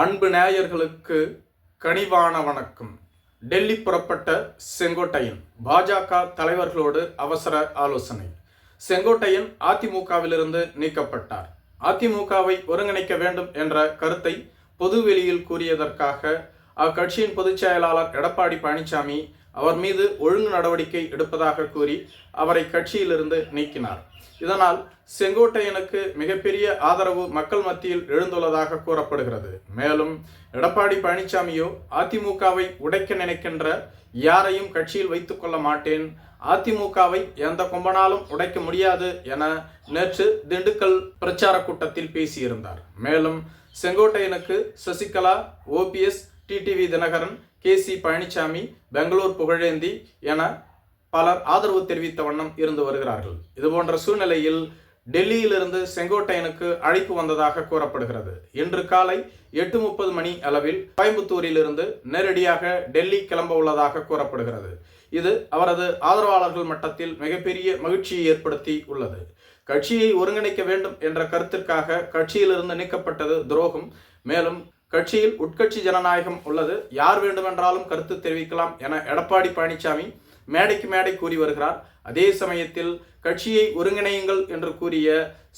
அன்பு நேயர்களுக்கு கனிவான வணக்கம். டெல்லி புறப்பட்ட செங்கோட்டையன் பாஜக தலைவர்களோடு அவசர ஆலோசனை. செங்கோட்டையன் அதிமுகவிலிருந்து நீக்கப்பட்டார். அதிமுகவை ஒருங்கிணைக்க வேண்டும் என்ற கருத்தை பொதுவெளியில் கூறியதற்காக அக்கட்சியின் பொதுச் செயலாளர் எடப்பாடி பழனிசாமி அவர் மீது ஒழுங்கு நடவடிக்கை எடுப்பதாக கூறி அவரை கட்சியிலிருந்து நீக்கினார். இதனால் செங்கோட்டையனுக்கு மிகப்பெரிய ஆதரவு மக்கள் மத்தியில் எழுந்துள்ளதாக கூறப்படுகிறது. மேலும் எடப்பாடி பழனிசாமியோ அதிமுகவை உடைக்க நினைக்கின்ற யாரையும் கட்சியில் வைத்துக் கொள்ள மாட்டேன். அதிமுகவை எந்த கொம்பனாலும் உடைக்க முடியாது என நேற்று திண்டுக்கல் பிரச்சார கூட்டத்தில் பேசியிருந்தார். மேலும் செங்கோட்டையனுக்கு Sasikala OPS TTV Dhinakaran K C Palaniswami Bangalore Pugazhendhi என பலர் ஆதரவு தெரிவித்த வண்ணம் இருந்து வருகிறார்கள். இதுபோன்ற சூழ்நிலையில் டெல்லியிலிருந்து செங்கோட்டையனுக்கு அழைப்பு வந்ததாக கூறப்படுகிறது. இன்று காலை எட்டு முப்பது மணி அளவில் கோயம்புத்தூரிலிருந்து நேரடியாக டெல்லி கிளம்ப உள்ளதாக கூறப்படுகிறது. இது அவரது ஆதரவாளர்கள் மட்டத்தில் மிகப்பெரிய மகிழ்ச்சியை ஏற்படுத்தி உள்ளது. கட்சியை ஒருங்கிணைக்க வேண்டும் என்ற கருத்திற்காக கட்சியிலிருந்து நீக்கப்பட்டது துரோகம். மேலும் கட்சியில் உட்கட்சி ஜனநாயகம் உள்ளது. யார் வேண்டுமென்றாலும் கருத்து தெரிவிக்கலாம் என எடப்பாடி பழனிசாமி மேடைக்கு மேடை கூறி வருகிறார். அதே சமயத்தில் கட்சியை ஒருங்கிணையுங்கள் என்று கூறிய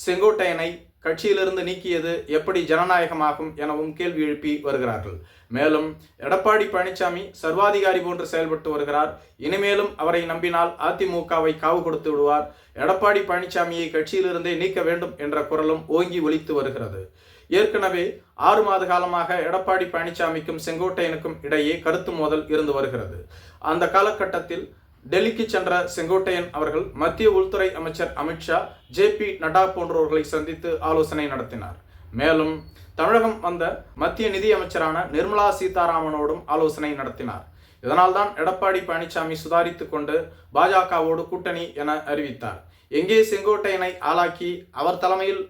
செங்கோட்டையனை கட்சியிலிருந்து நீக்கியது எப்படி ஜனநாயகமாகும் எனவும் கேள்வி எழுப்பி வருகிறார்கள். மேலும் எடப்பாடி பழனிசாமி சர்வாதிகாரி போன்று செயல்பட்டு வருகிறார். இனிமேலும் அவரை நம்பினால் அதிமுகவை காவு கொடுத்து விடுவார். எடப்பாடி பழனிசாமியை கட்சியிலிருந்தே நீக்க வேண்டும் என்ற குரலும் ஓங்கி ஒலித்து வருகிறது. ஏற்கனவே ஆறு மாத காலமாக எடப்பாடி பழனிசாமிக்கும் செங்கோட்டையனுக்கும் இடையே கருத்து மோதல் இருந்து வருகிறது. அந்த காலகட்டத்தில் டெல்லிக்கு சென்ற செங்கோட்டையன் அவர்கள் மத்திய உள்துறை அமைச்சர் அமித்ஷா ஜே பி நட்டா போன்றவர்களை சந்தித்து ஆலோசனை நடத்தினார். மேலும் தமிழகம் வந்த மத்திய நிதி அமைச்சரான நிர்மலா சீதாராமனோடும் ஆலோசனை நடத்தினார். இதனால்தான் எடப்பாடி பழனிசாமி சுதாரித்துக் கொண்டு பாஜகவோடு கூட்டணி என அறிவித்தார். எங்கே செங்கோட்டையனை ஆளாக்கி அவர் தலைமையில்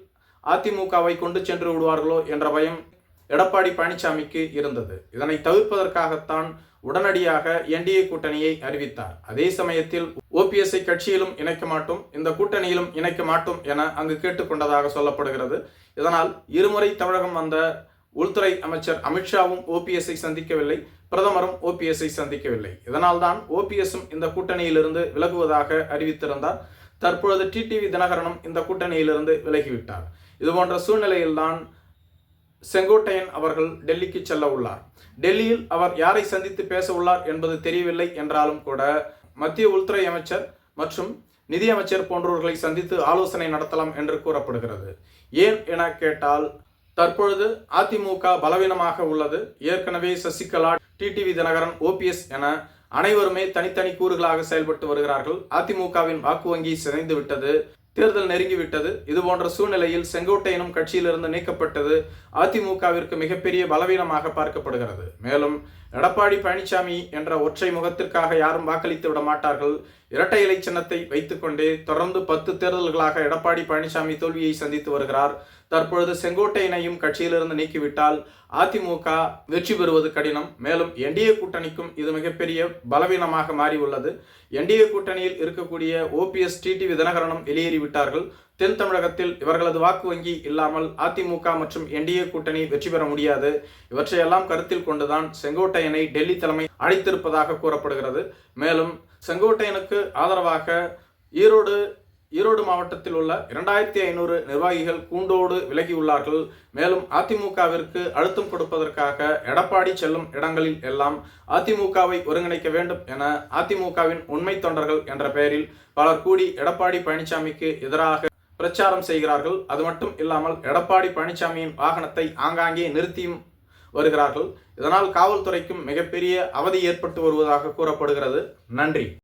அதிமுகவை கொண்டு சென்று விடுவார்களோ என்ற பயம் எடப்பாடி பழனிசாமிக்கு இருந்தது. இதனை தவிர்ப்பதற்காகத்தான் உடனடியாக என்டிஏ கூட்டணியை அறிவித்தார். அதே சமயத்தில் ஓபிஎஸ்ஐ கட்சியிலும் இணைக்க மாட்டோம் இந்த கூட்டணியிலும் இணைக்க மாட்டோம் என அங்கு கேட்டுக்கொண்டதாக சொல்லப்படுகிறது. இதனால் இருமுறை தமிழகம் வந்த உள்துறை அமைச்சர் அமித்ஷாவும் ஓபிஎஸ்ஐ சந்திக்கவில்லை பிரதமரும் ஓபிஎஸ்ஐ சந்திக்கவில்லை. இதனால் தான் ஓபிஎஸும் இந்த கூட்டணியிலிருந்து விலகுவதாக அறிவித்திருந்தார். தற்பொழுது டிடிவி தினகரனும் இந்த கூட்டணியிலிருந்து விலகிவிட்டார். இதுபோன்ற சூழ்நிலையில்தான் செங்கோட்டையன் அவர்கள் டெல்லிக்கு செல்ல உள்ளார். டெல்லியில் அவர் யாரை சந்தித்து பேச உள்ளார் என்பது தெரியவில்லை என்றாலும் கூட மத்திய உள்துறை அமைச்சர் மற்றும் நிதியமைச்சர் போன்றவர்களை சந்தித்து ஆலோசனை நடத்தலாம் என்று கூறப்படுகிறது. ஏன் என கேட்டால் தற்பொழுது அதிமுக பலவீனமாக உள்ளது. ஏற்கனவே சசிகலா டிடிவி தினகரன் ஓபிஎஸ் என அனைவருமே தனித்தனி கூறுகளாக செயல்பட்டு வருகிறார்கள். அதிமுகவின் வாக்கு வங்கி சிதைந்து விட்டது தேர்தல் நெருங்கிவிட்டது. இது போன்ற சூழ்நிலையில் செங்கோட்டையனும் கட்சியிலிருந்து நீக்கப்பட்டது அதிமுகவிற்கு மிகப்பெரிய பலவீனமாக பார்க்கப்படுகிறது. மேலும் எடப்பாடி பழனிசாமி என்ற ஒற்றை முகத்திற்காக யாரும் வாக்களித்து விட மாட்டார்கள். இரட்டை இலை சின்னத்தை வைத்துக்கொண்டே தொடர்ந்து பத்து தேர்தல்களாக எடப்பாடி பழனிசாமி தோல்வியை சந்தித்து வருகிறார். தற்பொழுது செங்கோட்டையனையும் கட்சியிலிருந்து நீக்கிவிட்டால் அதிமுக வெற்றி பெறுவது கடினம். மேலும் என்டிஏ கூட்டணிக்கும் இது மிகப்பெரிய பலவீனமாக மாறி உள்ளது என்டிஏ கூட்டணியில் இருக்கக்கூடிய ஓபிஎஸ் டிடிவி தினகரனும் விட்டார்கள் தென் தமிழகத்தில் இவர்களது வாக்கு வங்கி இல்லாமல் அதிமுக மற்றும் என்டிஏ கூட்டணி வெற்றி பெற முடியாது. இவற்றையெல்லாம் கருத்தில் கொண்டுதான் செங்கோட்டையனை டெல்லி தலைமை அழைத்திருப்பதாக கூறப்படுகிறது. மேலும் செங்கோட்டையனுக்கு ஆதரவாக ஈரோடு ஈரோடு மாவட்டத்தில் உள்ள இரண்டாயிரத்தி ஐநூறு நிர்வாகிகள் கூண்டோடு விலகியுள்ளார்கள். மேலும் அதிமுகவிற்கு அழுத்தம் கொடுப்பதற்காக எடப்பாடி செல்லும் இடங்களில் எல்லாம் அதிமுகவை ஒருங்கிணைக்க வேண்டும் என அதிமுகவின் உண்மை தொண்டர்கள் என்ற பெயரில் பலர் கூடி எடப்பாடி பழனிசாமிக்கு எதிராக பிரச்சாரம் செய்கிறார்கள். அது மட்டும் இல்லாமல் எடப்பாடி பழனிசாமியின் வாகனத்தை ஆங்காங்கே நிறுத்தியும் வருகிறார்கள். இதனால் காவல்துறைக்கும் மிகப்பெரிய அவதி ஏற்பட்டு வருவதாக கூறப்படுகிறது. நன்றி.